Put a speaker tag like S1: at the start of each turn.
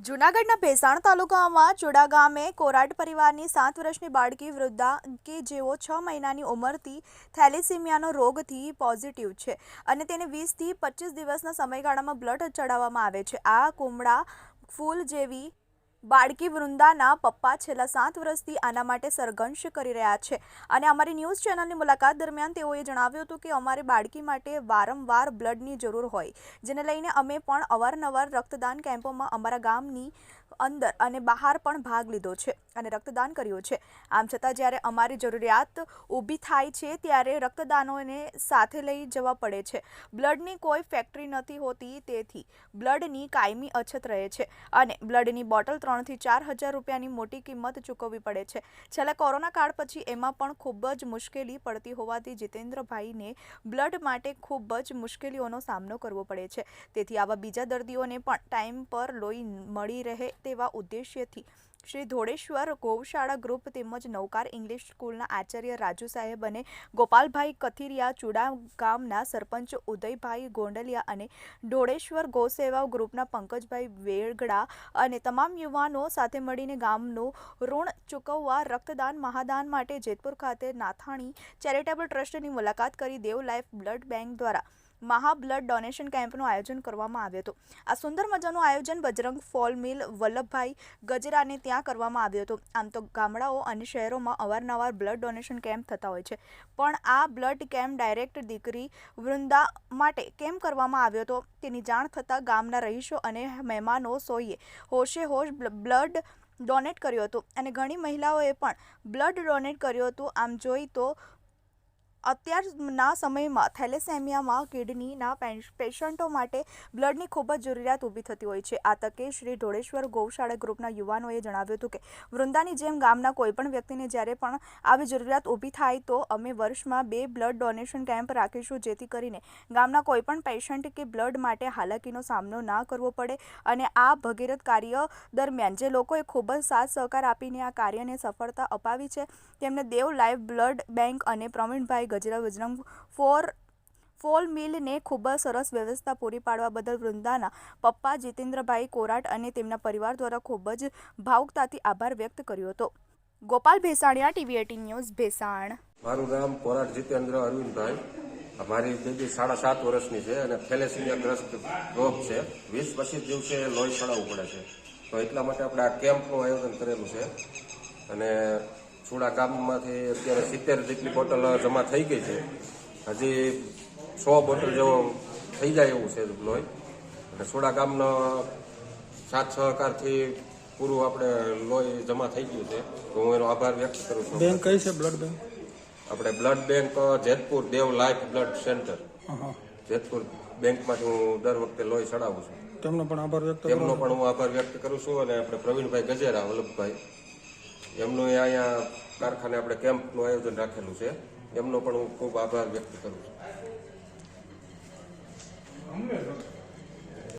S1: જૂનાગઢના ભેસાણ તાલુકામાં ચુડા ગામે કોરાટ પરિવારની સાત વર્ષની બાળકી વૃદ્ધા કે જેઓ છ મહિનાની ઉંમરથી થેલેસીમિયાનો રોગથી પોઝિટિવ છે અને તેને વીસથી પચીસ દિવસના સમયગાળામાં બ્લડ ચડાવવામાં આવે છે. આ કુમળા ફૂલ જેવી બાળકી વૃંદાના પપ્પા છેલ્લા સાત વર્ષથી આના માટે સરઘંશ કરી રહ્યા છે. અને અમારી ન્યૂઝ ચેનલની મુલાકાત દરમિયાન તેઓએ જણાવ્યું હતું કે અમારે બાળકી માટે વારંવાર બ્લડની જરૂર હોય, જેને લઈને અમે પણ અવારનવાર રક્તદાન કેમ્પોમાં અમારા ગામની અંદર અને બહાર પણ ભાગ લીધો છે અને રક્તદાન કર્યું છે. આમ છતાં જ્યારે અમારી જરૂરિયાત ઊભી થાય છે, ત્યારે રક્તદાનોને સાથે લઈ જવા પડે છે. બ્લડની કોઈ ફેક્ટરી નથી હોતી, તેથી બ્લડની કાયમી અછત રહે છે અને બ્લડની બોટલ ત્રણથી ચાર હજાર રૂપિયાની મોટી કિંમત ચૂકવવી પડે છે. છેલ્લા કોરોના કાળ પછી એમાં પણ ખૂબ જ મુશ્કેલી પડતી હોવાથી જીતેન્દ્રભાઈને બ્લડ માટે ખૂબ જ મુશ્કેલીઓનો સામનો કરવો પડે છે. તેથી આવા બીજા દર્દીઓને પણ ટાઈમ પર લોહી મળી રહે તેવા ઉદ્દેશ્યથી. શ્રી ધોળેશ્વર ગૌશાળા ગ્રુપ તેમજ નવકાર ઇંગ્લિશ સ્કૂલના આચાર્ય રાજુ સાહેબ અને ગોપાલભાઈ કથિરિયા ચુડા ગામના સરપંચ ઉદયભાઈ ગોંડલિયા અને ઢોળેશ્વર ગૌસેવા ગ્રુપના પંકજભાઈ વેગડા અને તમામ યુવાનો સાથે મળીને ગામનું ઋણ ચૂકવવા, રક્તદાન, મહાદાન માટે જેતપુર ખાતે નાથાણી ચેરિટેબલ ટ્રસ્ટની મુલાકાત કરી દેવ લાઈફ બ્લડ બેંક દ્વારા. મહા બ્લડ ડોનેશન કેમ્પનું આયોજન કરવામાં આવ્યું હતું. આ સુંદર મજાનું આયોજન બજરંગ ફોલ મિલ વલ્લભભાઈ ગજરાને ત્યાં કરવામાં આવ્યું હતું. આમ તો ગામડાઓ અને શહેરોમાં અવારનવાર બ્લડ ડોનેશન કેમ્પ થતા હોય છે. પણ આ બ્લડ કેમ્પ ડાયરેક્ટ દીકરી વૃંદા માટે કેમ કરવામાં આવ્યો હતો? તેની જાણ થતાં ગામના રહીશો અને મહેમાનો સોઈએ હોશે હોશ બ્લડ ડોનેટ કર્યું હતું. અને ઘણી મહિલાઓએ પણ બ્લડ ડોનેટ કર્યું હતું. આમ જોઈ તો અત્યારના સમયમાં થેલેસેમિયામાં કિડનીના પેશ- પેશન્ટો માટે બ્લડની ખૂબ જ જરૂરિયાત ઊભી થતી હોય છે. આ તકે શ્રી ઢોળેશ્વર ગૌશાળા ગ્રુપના યુવાનોએ જણાવ્યું હતું કે, વૃંદાની જેમ ગામના કોઈપણ વ્યક્તિને જ્યારે પણ આવી જરૂરિયાત ઊભી થાય તો અમે વર્ષમાં બે બ્લડ ડોનેશન કેમ્પ રાખીશું, જેથી કરીને ગામના કોઈપણ પેશન્ટ કે બ્લડ માટે હાલાકીનો સામનો ના કરવો પડે અને આ ભગીરથ કાર્ય દરમિયાન જે લોકોએ ખૂબ જ સાથ સહકાર આપીને આ કાર્યને સફળતા અપાવી છે, તેમને દેવ લાઈવ બ્લડ બેંક અને પ્રવીણભાઈ ગજરા બજરંગ ફોર, ફોલ મિલને ખૂબ જ સરસ વ્યવસ્થા પૂરી પાડવા બદલ વૃંદાના પપ્પા જીતેન્દ્રભાઈ કોરાટ અને તેમના પરિવાર દ્વારા ખૂબ જ ભાવુકતાથી આભાર વ્યક્ત કર્યો હતો. Gopal Bhesaniya, TV eighteen news Bhesan.
S2: મારું નામ કોરાટ જીતેન્દ્ર અરવિંદભાઈ. મારી બેબી સાડા સાત વર્ષની છે અને થેલેસીમિયા ગ્રસ્ત રોગ છે. વીસ પચીસ દિવસે લોહી ચડાવવું પડે છે. તો એટલા માટે આપણે આ કેમ્પનું આયોજન કરેલું છે. અને ચૂડા ગામમાંથી અત્યારે સિત્તેર જેટલી બોટલ જમા થઈ ગઈ છે. હજી સો બોટલ જેવો થઈ જાય એવું છે લોહી. અને સોડા ગામનો સાત સહકારથી પૂરું આપણે લોહી જમા થઈ ગયું છે. તો હું એનો આભાર વ્યક્ત કરું છું.
S3: બેંક કઈ છે બ્લડ બેંક?
S2: આપણે blood bank Jetpur Dev life blood centre. Jetpur બેંકમાંથી હું દર વખતે લોહી ચડાવું છું.
S3: તેમનો પણ આભાર વ્યક્ત
S2: તેમનો પણ હું આભાર વ્યક્ત કરું છું અને આપણે પ્રવીણભાઈ ગજેરા વલ્લભભાઈ. એમનું અહીંયા કારખાને આપણે કેમ્પનું આયોજન રાખેલું છે. એમનો પણ હું ખૂબ આભાર વ્યક્ત કરું છું.